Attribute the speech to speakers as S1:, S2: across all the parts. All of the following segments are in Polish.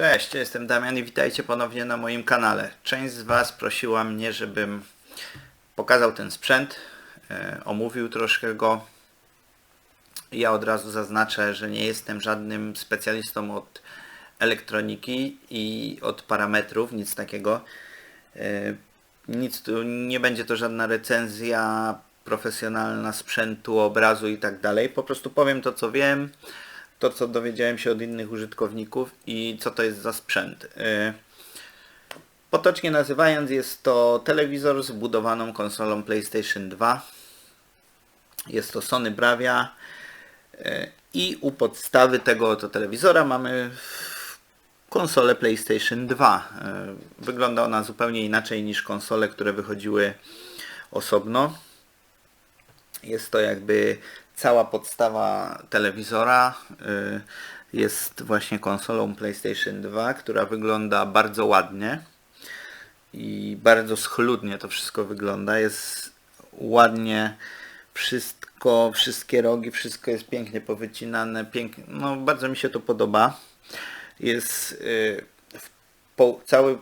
S1: Cześć, jestem Damian i witajcie ponownie na moim kanale. Część z Was prosiła mnie, żebym pokazał ten sprzęt, e, omówił troszkę go. Ja od razu zaznaczę, że nie jestem żadnym specjalistą od elektroniki i od parametrów, nic takiego. E, nic tu, nie będzie to żadna recenzja profesjonalna sprzętu, obrazu i tak dalej. Po prostu powiem to, co wiem to, co dowiedziałem się od innych użytkowników i co to jest za sprzęt. Y, potocznie nazywając, jest to telewizor z budowaną konsolą PlayStation 2. Jest to Sony Bravia y, i u podstawy tego oto telewizora mamy konsolę PlayStation 2. Y, wygląda ona zupełnie inaczej niż konsole, które wychodziły osobno. Jest to jakby cała podstawa telewizora y, jest właśnie konsolą PlayStation 2, która wygląda bardzo ładnie i bardzo schludnie to wszystko wygląda. Jest ładnie wszystko, wszystkie rogi, wszystko jest pięknie powycinane, pięknie, no bardzo mi się to podoba. Jest y, po, cały,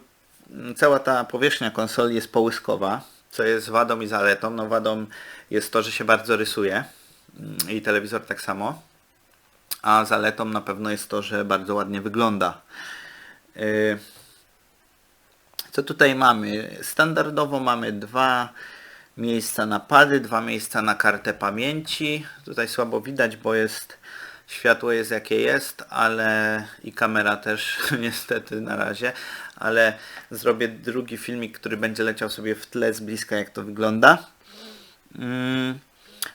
S1: cała ta powierzchnia konsoli jest połyskowa, co jest wadą i zaletą. No wadą jest to, że się bardzo rysuje i telewizor tak samo. A zaletą na pewno jest to, że bardzo ładnie wygląda. Y, co tutaj mamy? Standardowo mamy dwa miejsca na pady, dwa miejsca na kartę pamięci. Tutaj słabo widać, bo jest światło jest jakie jest, ale i kamera też niestety na razie, ale zrobię drugi filmik, który będzie leciał sobie w tle z bliska jak to wygląda. Mm.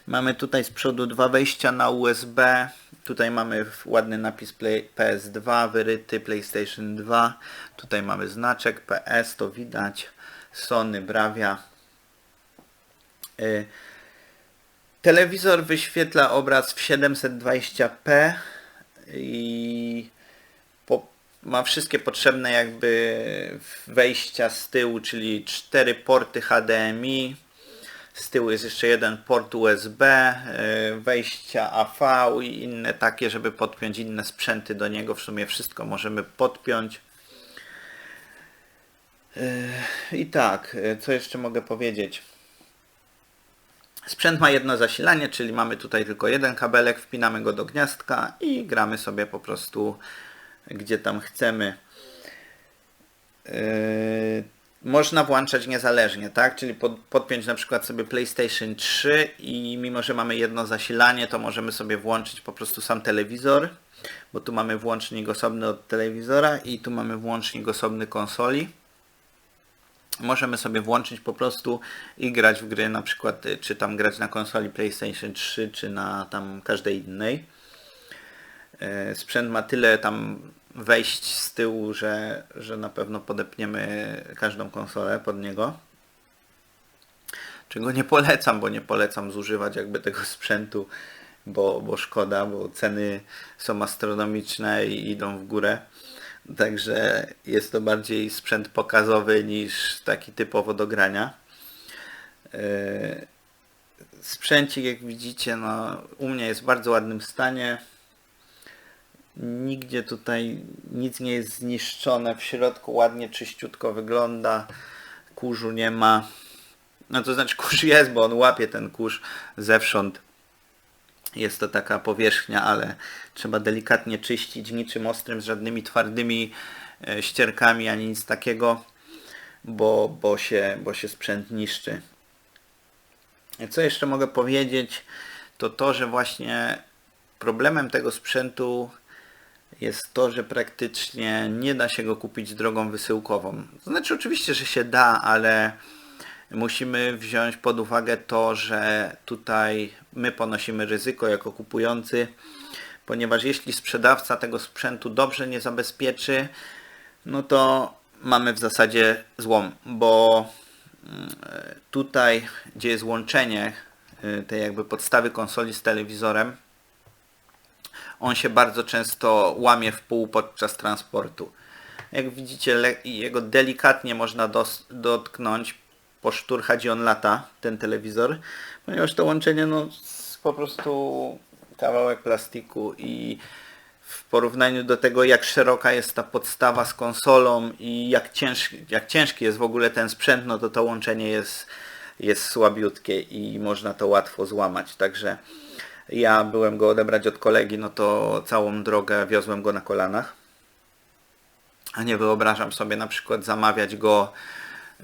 S1: Mamy tutaj z przodu dwa wejścia na USB. Tutaj mamy ładny napis Play, PS2 wyryty, PlayStation 2. Tutaj mamy znaczek PS, to widać. Sony Bravia. Y Telewizor wyświetla obraz w 720p i po, ma wszystkie potrzebne jakby wejścia z tyłu, czyli cztery porty HDMI, z tyłu jest jeszcze jeden port USB, e, wejścia AV i inne takie, żeby podpiąć inne sprzęty do niego. W sumie wszystko możemy podpiąć. E, I tak, e, co jeszcze mogę powiedzieć? Sprzęt ma jedno zasilanie, czyli mamy tutaj tylko jeden kabelek, wpinamy go do gniazdka i gramy sobie po prostu gdzie tam chcemy można włączać niezależnie, tak? Czyli pod, podpiąć na przykład sobie PlayStation 3 i mimo, że mamy jedno zasilanie, to możemy sobie włączyć po prostu sam telewizor, bo tu mamy włącznik osobny od telewizora i tu mamy włącznik osobny konsoli. Możemy sobie włączyć po prostu i grać w gry na przykład, y, czy tam grać na konsoli PlayStation 3, czy na tam każdej innej. E, sprzęt ma tyle tam wejść z tyłu, że, że na pewno podepniemy każdą konsolę pod niego. Czego nie polecam, bo nie polecam zużywać jakby tego sprzętu, bo, bo szkoda, bo ceny są astronomiczne i idą w górę. Także jest to bardziej sprzęt pokazowy niż taki typowo do grania. Yy, sprzęcik jak widzicie no, u mnie jest w bardzo ładnym stanie. Nigdzie tutaj nic nie jest zniszczone. W środku ładnie, czyściutko wygląda. Kurzu nie ma. No to znaczy kurz jest, bo on łapie ten kurz zewsząd. Jest to taka powierzchnia, ale trzeba delikatnie czyścić niczym ostrym, z żadnymi twardymi e, ścierkami ani nic takiego, bo, bo, się, bo się sprzęt niszczy. Co jeszcze mogę powiedzieć, to to, że właśnie problemem tego sprzętu jest to, że praktycznie nie da się go kupić drogą wysyłkową. Znaczy oczywiście, że się da, ale musimy wziąć pod uwagę to, że tutaj my ponosimy ryzyko jako kupujący, ponieważ jeśli sprzedawca tego sprzętu dobrze nie zabezpieczy, no to mamy w zasadzie złom, bo mm, tutaj, gdzie jest łączenie y, tej jakby podstawy konsoli z telewizorem, on się bardzo często łamie w pół podczas transportu. Jak widzicie, jego delikatnie można dotknąć, poszturchać i on lata, ten telewizor, ponieważ to łączenie no po prostu kawałek plastiku i w porównaniu do tego, jak szeroka jest ta podstawa z konsolą i jak ciężki, jak ciężki jest w ogóle ten sprzęt, no to to łączenie jest, jest słabiutkie i można to łatwo złamać. Także ja byłem go odebrać od kolegi, no to całą drogę wiozłem go na kolanach. A nie wyobrażam sobie na przykład zamawiać go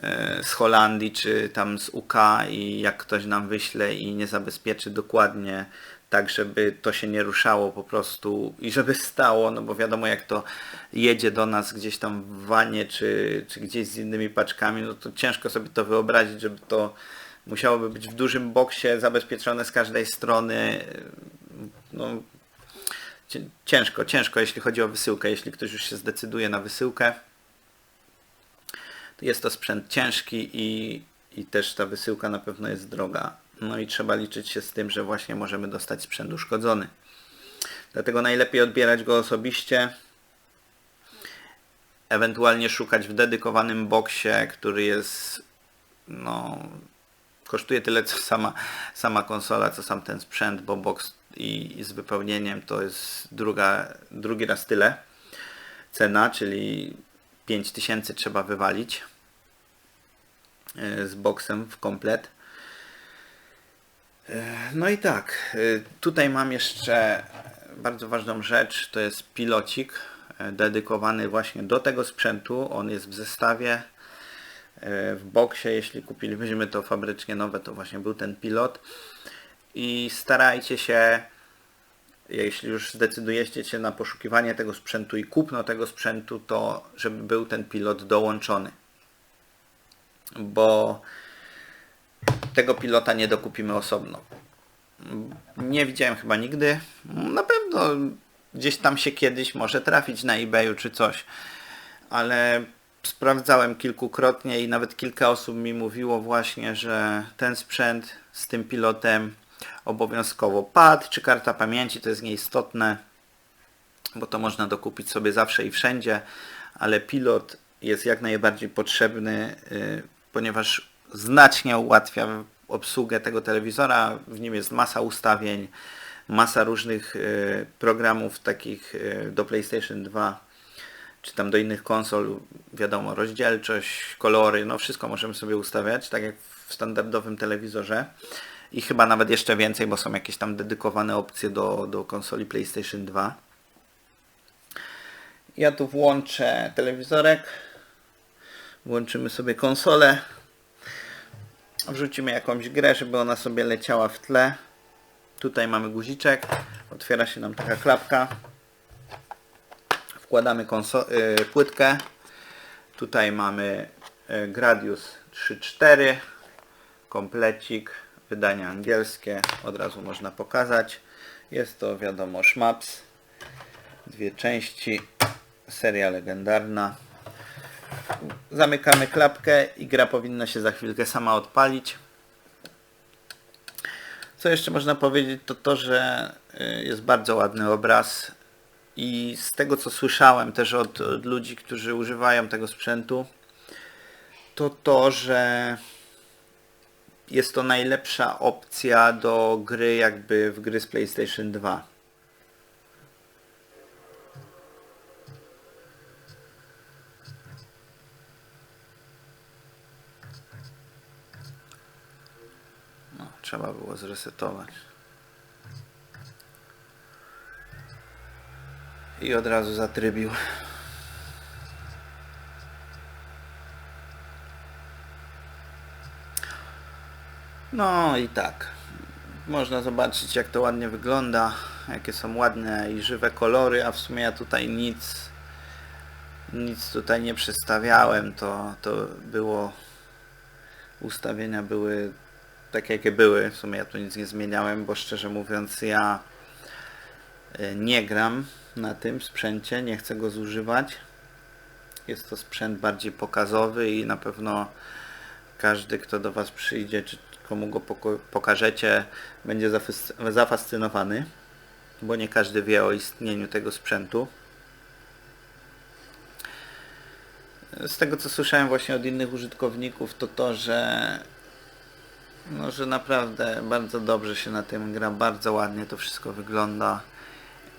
S1: e, z Holandii czy tam z UK i jak ktoś nam wyśle i nie zabezpieczy dokładnie tak, żeby to się nie ruszało po prostu i żeby stało, no bo wiadomo jak to jedzie do nas gdzieś tam w wanie czy, czy gdzieś z innymi paczkami, no to ciężko sobie to wyobrazić, żeby to musiałoby być w dużym boksie zabezpieczone z każdej strony. No, cię- ciężko, ciężko jeśli chodzi o wysyłkę. Jeśli ktoś już się zdecyduje na wysyłkę, jest to sprzęt ciężki i, i też ta wysyłka na pewno jest droga. No i trzeba liczyć się z tym, że właśnie możemy dostać sprzęt uszkodzony. Dlatego najlepiej odbierać go osobiście, ewentualnie szukać w dedykowanym boksie, który jest no, kosztuje tyle co sama, sama konsola, co sam ten sprzęt, bo box i, i z wypełnieniem to jest druga, drugi raz tyle cena, czyli 5000 trzeba wywalić e, z boksem w komplet. E, No i tak, e, tutaj mam jeszcze bardzo ważną rzecz, to jest pilocik dedykowany właśnie do tego sprzętu. On jest w zestawie w boksie, jeśli kupilibyśmy to fabrycznie nowe, to właśnie był ten pilot. I starajcie się, jeśli już zdecydujecie się na poszukiwanie tego sprzętu i kupno tego sprzętu, to żeby był ten pilot dołączony. Bo tego pilota nie dokupimy osobno. Nie widziałem chyba nigdy. Na pewno gdzieś tam się kiedyś może trafić na eBayu czy coś. Ale sprawdzałem kilkukrotnie i nawet kilka osób mi mówiło właśnie, że ten sprzęt z tym pilotem obowiązkowo pad czy karta pamięci to jest nieistotne, bo to można dokupić sobie zawsze i wszędzie, ale pilot jest jak najbardziej potrzebny, y, ponieważ znacznie ułatwia obsługę tego telewizora. W nim jest masa ustawień, masa różnych y, programów takich y, do PlayStation 2 czy tam do innych konsol, wiadomo, rozdzielczość, kolory, no wszystko możemy sobie ustawiać, tak jak w standardowym telewizorze. I chyba nawet jeszcze więcej, bo są jakieś tam dedykowane opcje do, do konsoli PlayStation 2. Ja tu włączę telewizorek. Włączymy sobie konsolę. Wrzucimy jakąś grę, żeby ona sobie leciała w tle. Tutaj mamy guziczek. Otwiera się nam taka klapka. Wkładamy y, płytkę. Tutaj mamy y, Gradius 3.4. Komplecik. Wydanie angielskie. Od razu można pokazać. Jest to wiadomo szmaps. Dwie części. Seria legendarna. Zamykamy klapkę i gra powinna się za chwilkę sama odpalić. Co jeszcze można powiedzieć to to, że y, jest bardzo ładny obraz i z tego co słyszałem też od, od ludzi, którzy używają tego sprzętu, to to, że jest to najlepsza opcja do gry jakby w gry z PlayStation 2. No, trzeba było zresetować. I od razu zatrybił. No i tak. Można zobaczyć jak to ładnie wygląda, jakie są ładne i żywe kolory, a w sumie ja tutaj nic nic tutaj nie przestawiałem, to, to było ustawienia były takie jakie były, w sumie ja tu nic nie zmieniałem, bo szczerze mówiąc ja nie gram na tym sprzęcie, nie chcę go zużywać. Jest to sprzęt bardziej pokazowy i na pewno każdy, kto do Was przyjdzie, czy komu go pokażecie, będzie zafas- zafascynowany, bo nie każdy wie o istnieniu tego sprzętu. Z tego co słyszałem właśnie od innych użytkowników, to to, że no, że naprawdę bardzo dobrze się na tym gra, bardzo ładnie to wszystko wygląda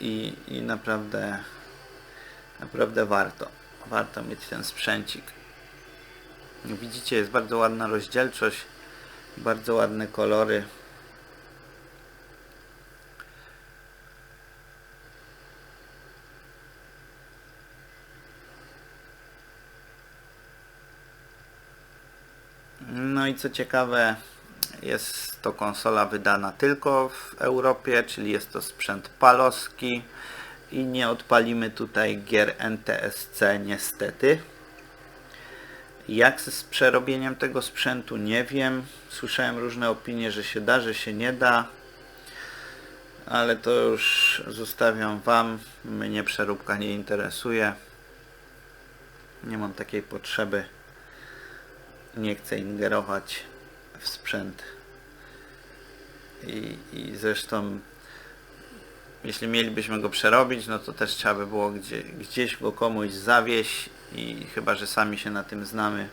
S1: i, i naprawdę naprawdę warto. Warto mieć ten sprzęcik. Widzicie, jest bardzo ładna rozdzielczość, bardzo ładne kolory. No i co ciekawe, jest to konsola wydana tylko w Europie, czyli jest to sprzęt paloski i nie odpalimy tutaj gier NTSC niestety. Jak z przerobieniem tego sprzętu nie wiem. Słyszałem różne opinie, że się da, że się nie da. Ale to już zostawiam Wam. Mnie przeróbka nie interesuje. Nie mam takiej potrzeby. Nie chcę ingerować w sprzęt. I, i zresztą jeśli mielibyśmy go przerobić, no to też trzeba by było gdzie, gdzieś go komuś zawieść i chyba, że sami się na tym znamy.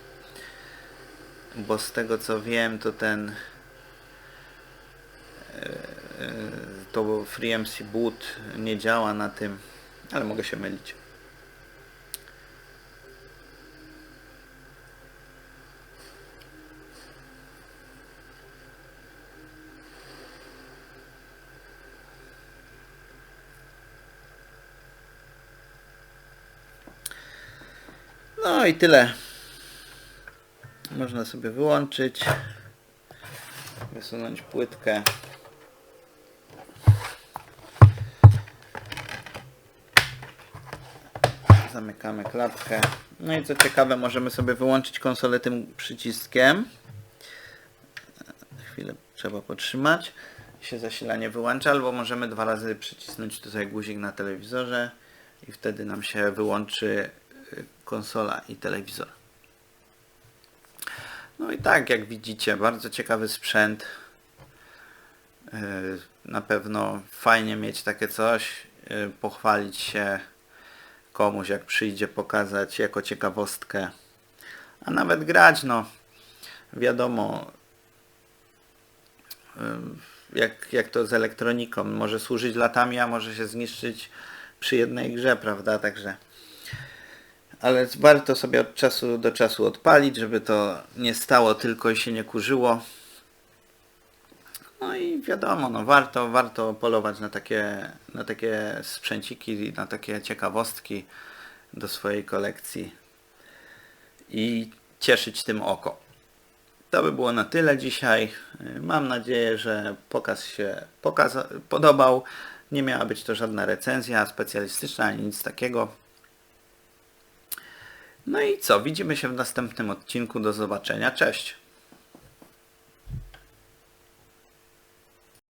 S1: Bo z tego co wiem, to ten e, e, to FreeMC Boot nie działa na tym, ale mogę się mylić. No i tyle. Można sobie wyłączyć. Wysunąć płytkę. Zamykamy klapkę. No i co ciekawe, możemy sobie wyłączyć konsolę tym przyciskiem. Chwilę trzeba potrzymać. Się zasilanie wyłącza, albo możemy dwa razy przycisnąć tutaj guzik na telewizorze i wtedy nam się wyłączy konsola i telewizor. No i tak, jak widzicie, bardzo ciekawy sprzęt. Yy, na pewno fajnie mieć takie coś, yy, pochwalić się komuś, jak przyjdzie, pokazać jako ciekawostkę. A nawet grać, no wiadomo, yy, jak, jak to z elektroniką. Może służyć latami, a może się zniszczyć przy jednej grze, prawda? Także ale warto sobie od czasu do czasu odpalić, żeby to nie stało tylko i się nie kurzyło. No i wiadomo, no warto, warto polować na takie, na takie sprzęciki, na takie ciekawostki do swojej kolekcji i cieszyć tym oko. To by było na tyle dzisiaj. Mam nadzieję, że pokaz się pokaza podobał. Nie miała być to żadna recenzja specjalistyczna ani nic takiego. No i co? Widzimy się w następnym odcinku. Do zobaczenia. Cześć!